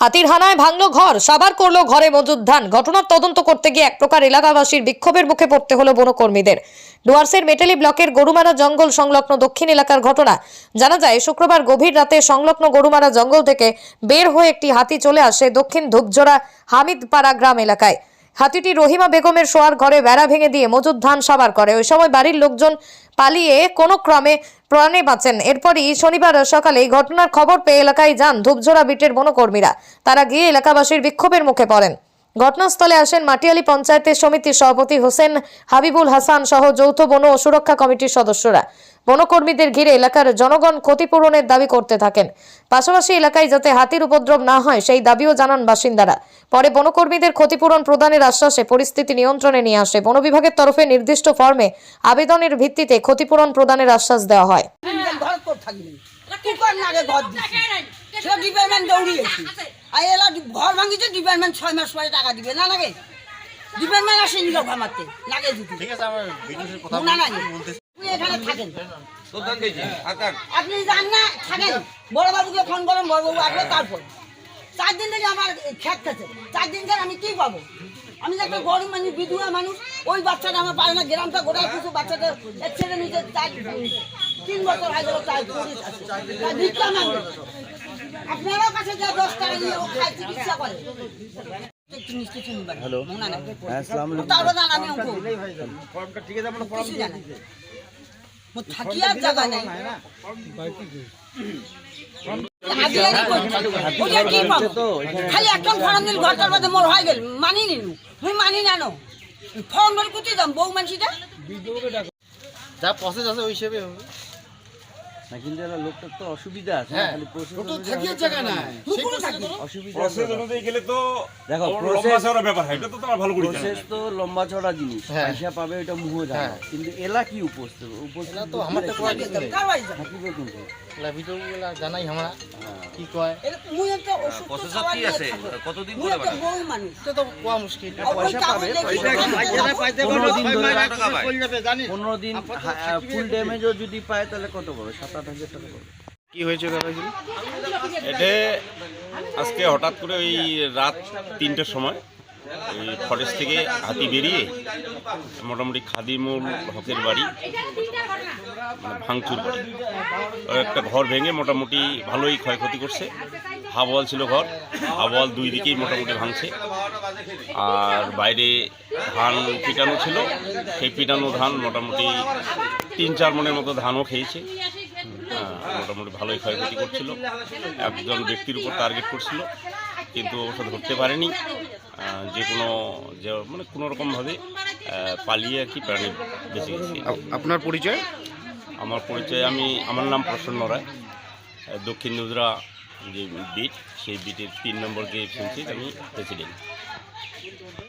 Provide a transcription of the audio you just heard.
হাতির হানায় ভাঙল ঘর সাবার করল ঘরে মজুদ ধান। ঘটনার তদন্ত করতে গিয়ে এক প্রকার এলাকাবাসীর বিক্ষোভের মুখে পড়তে হলো বনকর্মীদের। ডুয়ার্সের মেটালি ব্লকের গরুমারা জঙ্গল সংলগ্ন দক্ষিণ এলাকার ঘটনা। জানা যায়, শুক্রবার গভীর রাতে সংলগ্ন গরুমারা জঙ্গল থেকে বের হয়ে একটি হাতি চলে আসে দক্ষিণ ধূপজোড়া হামিদপাড়া গ্রাম এলাকায়। হাতিটি রহিমা বেগমের শোয়ার ঘরে বেড়া ভেঙে দিয়ে মজুদ ধান সাবার করে। ওই সময় বাড়ির লোকজন পালিয়ে কোনো ক্রমে প্রাণে বাঁচেন। এরপরই শনিবার সকালে ঘটনার খবর পেয়ে এলাকায় যান ধূপঝোড়া বিটের বনকর্মীরা। তারা গিয়ে এলাকাবাসীর বিক্ষোভের মুখে পড়েন। ঘটনাস্থলে আসেন মাটিয়ালি পঞ্চায়েতের সমিতির সভাপতি হোসেন হাবিবুল হাসান সহ যৌথ বন ও সুরক্ষা কমিটির সদস্যরা। বনকর্মীদের ঘিরে এলাকার জনগণ ক্ষতিপূরণের দাবি করতে থাকেন। পাশাপাশি এলাকায় যাতে হাতির উপদ্রব না হয় সেই দাবিও জানান বাসিন্দারা। পরে বনকর্মীদের ক্ষতিপূরণ প্রদানের আশ্বাসে পরিস্থিতি নিয়ন্ত্রণে নিয়ে আসে। বন বিভাগের তরফে নির্দিষ্ট ফর্মে আবেদনের ভিত্তিতে ক্ষতিপূরণ প্রদানের আশ্বাস দেওয়া হয়। ঘর ডিপার্টমেন্ট দৌড়িয়েছি আর এলা ডি- ঘর ভাঙিছে ডিপার্টমেন্ট ছয় মাস পরে টাকা দিবে না নাগে ডিপার্টমেন্ট আসেনি লোক লাগে ঠিক আছে আমার কথা না লাগে আপনি এখানে থাকেন। আপনি যান না থাকেন। বড়বাবুকে ফোন করেন বড়বাবু আসবে তারপর। চার দিন থেকে আমার খেত খেতে চার দিন থেকে আমি কি পাবো? আমি যে একটা গরিব মানুষ বিধুয়া মানুষ ওই বাচ্চাটা আমার পারে না। গ্রামটা গোটায় কিছু বাচ্চাটা ছেলে নিজে চার তিন বছর হয়ে গেল চার ভিক্ষা মানবে আপনারও কাছে যা দশ টাকা নিয়ে ও খায় চিকিৎসা করে। হ্যালো। হ্যাঁ, আসসালামু আলাইকুম। তারপর জান আমি ফর্মটা ঠিক আছে আপনার কিছু জানি না। মোর খালি একজন ফর্ম দিল ঘরটার মধ্যে মোর হয়ে মানি নিনু মুই মানি নানো ফর্ম ধরে কুতি দাম বউ মানসিটা যা প্রসেস আছে ওই না কিন্তু এরা লোকটার তো অসুবিধা আছে হ্যাঁ খালি process ওটা থাকিয়ে জায়গা তো নাই মুকুল থাকি অসুবিধা প্রসেস অনুযায়ী গেলে তো দেখো, লম্বা চওড়া ব্যাপার এটা তো তোমার ভালো করে প্রসেস তো লম্বা চড়া জিনিস হ্যাঁ। পয়সা পাবে এটা মুহ জানো হ্যাঁ। কিন্তু এলা কি উপস্থিত উপস্থিত তো আমারটা করা গেছে কারবাই যাবে থাকিবে কিন্তু লা ভিডিও গুলা জানাই আমরা কি কয় এটা মুই একটা ওষুধ তো খাওয়া নিয়ে কতদিন মুই একটা বউ মানুষ এটা তো কোয়া মুশকিল পয়সা পাবে, দেখি পয়সা না, পনেরো দিন ধরে টাকা পায় পনেরো দিন ফুল ড্যামেজও যদি পায় তাহলে কত পাবে সাত হাজার টাকা পাবে কি হয়েছে দাদা এটা আজকে হঠাৎ করে ওই রাত তিনটের সময় ওই ফরেস্ট থেকে হাতি বেরিয়ে মোটামুটি খাদিমুল হকের বাড়ি মানে ভাঙচুর ওর একটা ঘর ভেঙে মোটামুটি ভালোই ক্ষয়ক্ষতি করছে। হাওয়াল ছিল ঘর হাওয়াল দুই দিকেই মোটামুটি ভাঙছে। আর বাইরে ধান পিটানো ছিল সেই পিটানো ধান মোটামুটি তিন চার মনের মতো ধানও খেয়েছে। মোটামুটি ভালোই ক্ষয়ক্ষতি করছিল। একজন ব্যক্তির উপর টার্গেট করছিল কিন্তু অবশ্য ধরতে পারেনি। যে কোনো যে মানে কোনো রকমভাবে পালিয়ে আর কি প্রাণী বেঁচে গেছে। আপনার পরিচয়? আমার পরিচয় আমি আমার নাম প্রসন্ন রায়। দক্ষিণ নুজরা যে বিট সেই বিটের তিন নম্বর যে এফএমসির আমি প্রেসিডেন্ট